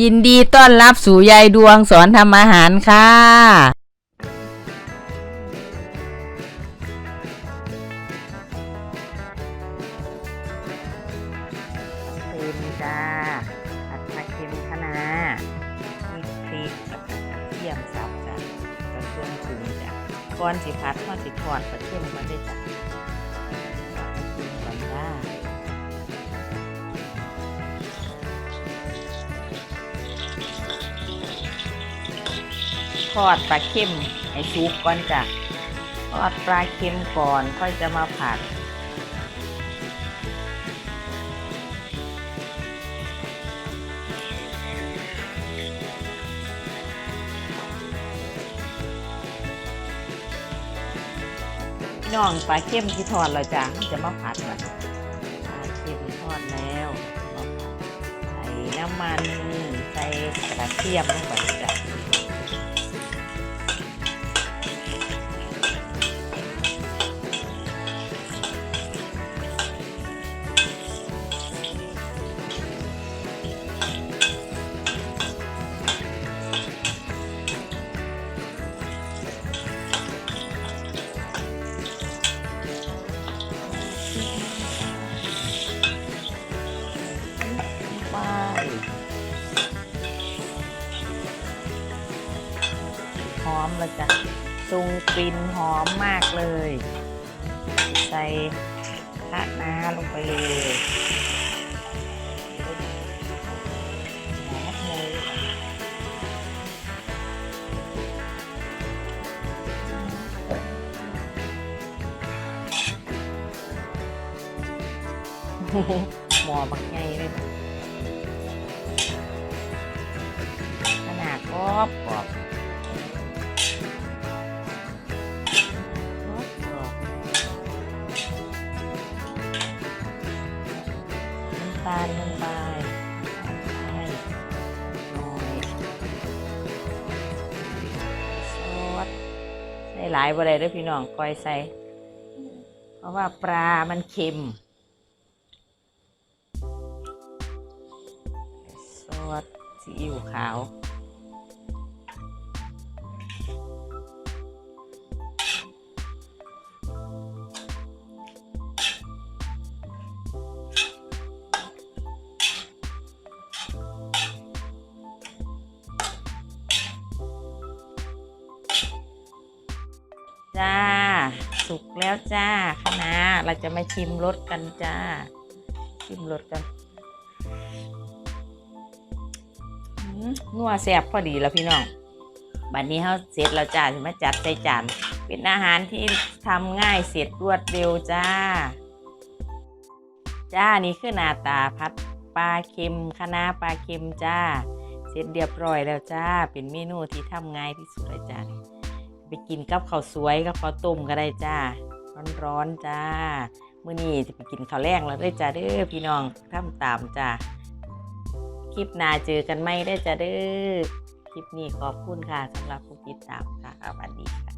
ยินดีต้อนรับสู่ยายดวงสอนทำอาหารค่ะ เค็มจ้าผัดผักเค็มคะนามีพริกกับกระเทียมสับจ้ะกับเครื่องปรุงจ้ะก่อนสิผัดทอดสิทอดกระเทียมมาได้จ้ะ ทอดปลาเค็มให้สุกก่อนจ้ะทอดปลาเค็มก่อนค่อยจะมาผัดพี่น้องปลาเค็มที่ทอดแล้วจ้ะมันจะมาผัดแบบปลาเค็มทอดแล้ว ใส่น้ำมัน ใส่กระเทียมลงไปจ้ะ หอมล้วจ้ะซุงกลิ่นหอมมากเลย ใส่คะน้าลงไปเลยหมเลยหมอบักไงเลย รอบกรอบน้ำตาลลงไปใส่หน่อยซอสใส่หลายบ่ได้ด้วยพี่น้องคอยใส่ เพราะว่าปลามันเค็มซอสซีอิ๊วขาว จ้า สุกแล้วจ้าคณะเราจะมาชิมรสกันจ้า ชิมรสกันนัวแซ่บพอดีแล้วพี่น้องบัดนี้เขาเสร็จแล้วจ้าถึงมาจัดใส่จาน เป็นอาหารที่ทำง่ายเสร็จรวดเร็วจ้า จ้านี่คือหน้าตาพัดปลาเค็มคะน้าปลาเค็มจ้า เสร็จเรียบร้อยแล้วจ้า เป็นเมนูที่ทำง่ายที่สุดเลยจ้า ไปกินกับข้าวสวยกับข้าวต้มก็ได้จ้า ร้อนๆจ้ามื้อนี้จะไปกินข้าวแรงแล้วได้จ้าเด้อพี่น้องทำตามจ้าคลิปหน้าเจอกันไหมได้จ้าเด้อคลิปนี้ขอบคุณค่ะสำหรับผู้ติดตามค่ะสวัสดีค่ะ